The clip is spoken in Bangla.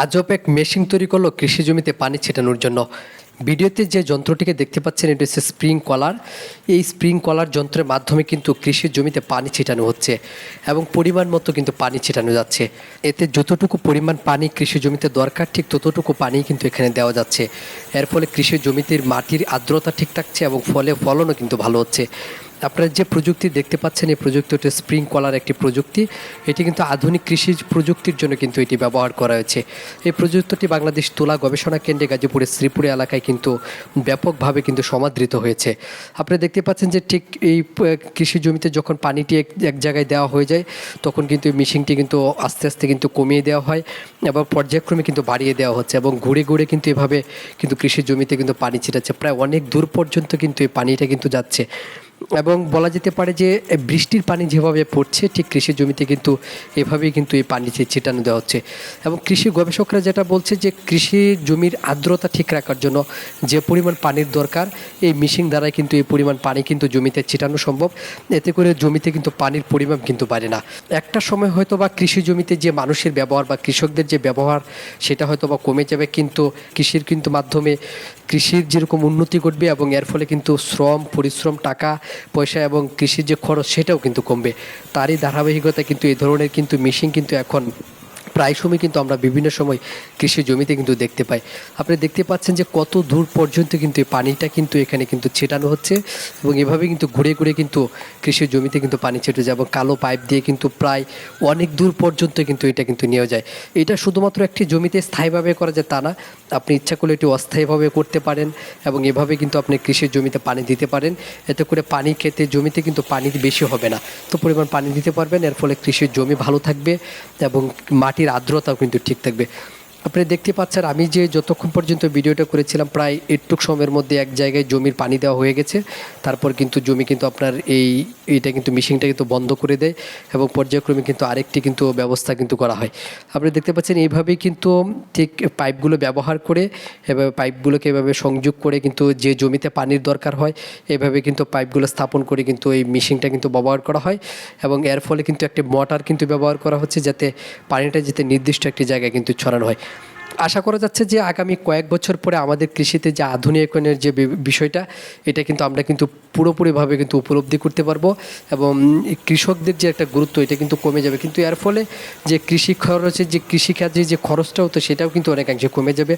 আজব এক মেশিন তৈরি করল কৃষি জমিতে পানি ছেটানোর জন্য। ভিডিওতে যে যন্ত্রটিকে দেখতে পাচ্ছেন, এটা হচ্ছে স্প্রিং কলার। এই স্প্রিং কলার যন্ত্রের মাধ্যমে কিন্তু কৃষি জমিতে পানি ছিটানো হচ্ছে এবং পরিমাণ মতো কিন্তু পানি ছিটানো যাচ্ছে। এতে যতটুকু পরিমাণ পানি কৃষি জমিতে দরকার, ঠিক ততটুকু পানি কিন্তু এখানে দেওয়া যাচ্ছে। এর ফলে কৃষি জমিতে মাটির আর্দ্রতা ঠিক থাকছে এবং ফলে ফলনও কিন্তু ভালো হচ্ছে। আপনারা যে প্রযুক্তি দেখতে পাচ্ছেন, এই প্রযুক্তি হচ্ছে স্প্রিং কলার একটি প্রযুক্তি। এটি কিন্তু আধুনিক কৃষি প্রযুক্তির জন্য কিন্তু এটি ব্যবহার করা হয়েছে। এই প্রযুক্তিটি বাংলাদেশ তুলা গবেষণা কেন্দ্রে গাজীপুরের শ্রীপুরে এলাকায় কিন্তু ব্যাপকভাবে কিন্তু সমাদৃত হয়েছে। আপনারা দেখতে পাচ্ছেন যে ঠিক এই কৃষি জমিতে যখন পানিটি এক এক জায়গায় দেওয়া হয়ে যায়, তখন কিন্তু মেশিনটি কিন্তু আস্তে আস্তে কিন্তু কমিয়ে দেওয়া হয় এবং পর্যায়ক্রমে কিন্তু বাড়িয়ে দেওয়া হচ্ছে এবং ঘুরে ঘুরে কিন্তু এভাবে কিন্তু কৃষি জমিতে কিন্তু পানি ছিটাচ্ছে। প্রায় অনেক দূর পর্যন্ত কিন্তু এই পানিটা কিন্তু যাচ্ছে। এবং বলা যেতে পারে যে বৃষ্টির পানি যেভাবে পড়ছে, ঠিক কৃষি জমিতে কিন্তু এভাবেই কিন্তু এই পানি ছিটানো দেওয়া হচ্ছে। এবং কৃষি গবেষকরা যেটা বলছে যে, কৃষি জমির আর্দ্রতা ঠিক রাখার জন্য যে পরিমাণ পানির দরকার, এই মিশিং দ্বারাই কিন্তু এই পরিমাণ পানি কিন্তু জমিতে ছিটানো সম্ভব। এতে করে জমিতে কিন্তু পানির পরিমাণ কিন্তু বাড়ে না। একটা সময় হয়তো বা কৃষি জমিতে যে মানুষের ব্যবহার বা কৃষকদের যে ব্যবহার, সেটা হয়তো বা কমে যাবে, কিন্তু কৃষির কিন্তু মাধ্যমে কৃষির যেরকম উন্নতি ঘটবে এবং এর ফলে কিন্তু শ্রম, পরিশ্রম, টাকা, পয়সা এবং কৃষির যে খরচ সেটাও কিন্তু কমবে। তারই ধারাবাহিকতা কিন্তু এই ধরনের কিন্তু মেশিন কিন্তু এখন প্রায় সময় কিন্তু আমরা বিভিন্ন সময় কৃষি জমিতে কিন্তু দেখতে পাই। আপনি দেখতে পাচ্ছেন যে কত দূর পর্যন্ত কিন্তু এই পানিটা কিন্তু এখানে কিন্তু ছেটানো হচ্ছে এবং এভাবে কিন্তু ঘুরে ঘুরে কিন্তু কৃষি জমিতে কিন্তু পানি ছেটে যায় এবং কালো পাইপ দিয়ে কিন্তু প্রায় অনেক দূর পর্যন্ত কিন্তু এটা কিন্তু নিয়ে যায়। এটা শুধুমাত্র একটি জমিতে স্থায়ীভাবে করা যায় তা না, আপনি ইচ্ছা করলে এটি অস্থায়ীভাবে করতে পারেন এবং এভাবে কিন্তু আপনি কৃষির জমিতে পানি দিতে পারেন। এতে করে পানি খেতে, জমিতে কিন্তু পানি বেশি হবে না। তো পরিমাণ পানি দিতে পারবেন, এর ফলে কৃষির জমি ভালো থাকবে এবং মাটির আর্দ্রতাও কিন্তু ঠিক থাকবে। আপনি দেখতে পাচ্ছেন, আমি যে যতক্ষণ পর্যন্ত ভিডিওটা করেছিলাম, প্রায় একটুক সময়ের মধ্যে এক জায়গায় জমির পানি দেওয়া হয়ে গেছে। তারপর কিন্তু জমি কিন্তু আপনার এই এটা কিন্তু মেশিনটা কিন্তু বন্ধ করে দেয় এবং পর্যায়ক্রমে কিন্তু আরেকটি কিন্তু ব্যবস্থা কিন্তু করা হয়। আপনি দেখতে পাচ্ছেন, এইভাবেই কিন্তু ঠিক পাইপগুলো ব্যবহার করে, এভাবে পাইপগুলোকে এভাবে সংযোগ করে কিন্তু যে জমিতে পানির দরকার হয়, এভাবে কিন্তু পাইপগুলো স্থাপন করে কিন্তু এই মেশিনটা কিন্তু ব্যবহার করা হয় এবং এর ফলে কিন্তু একটি মোটর কিন্তু ব্যবহার করা হচ্ছে যাতে পানিটা যাতে নির্দিষ্ট একটি জায়গায় কিন্তু ছড়ানো হয়। আশা করা যাচ্ছে যে আগামী কয়েক বছর পরে আমাদের কৃষিতে যে আধুনিকরণের যে বিষয়টা, এটা কিন্তু আমরা কিন্তু পুরোপুরিভাবে কিন্তু উপলব্ধি করতে পারব এবং কৃষকদের যে একটা গুরুত্ব, এটা কিন্তু কমে যাবে। কিন্তু এর ফলে যে কৃষি খরচের যে কৃষিকাজে যে খরচটা হতো সেটাও কিন্তু অনেকাংশে কমে যাবে।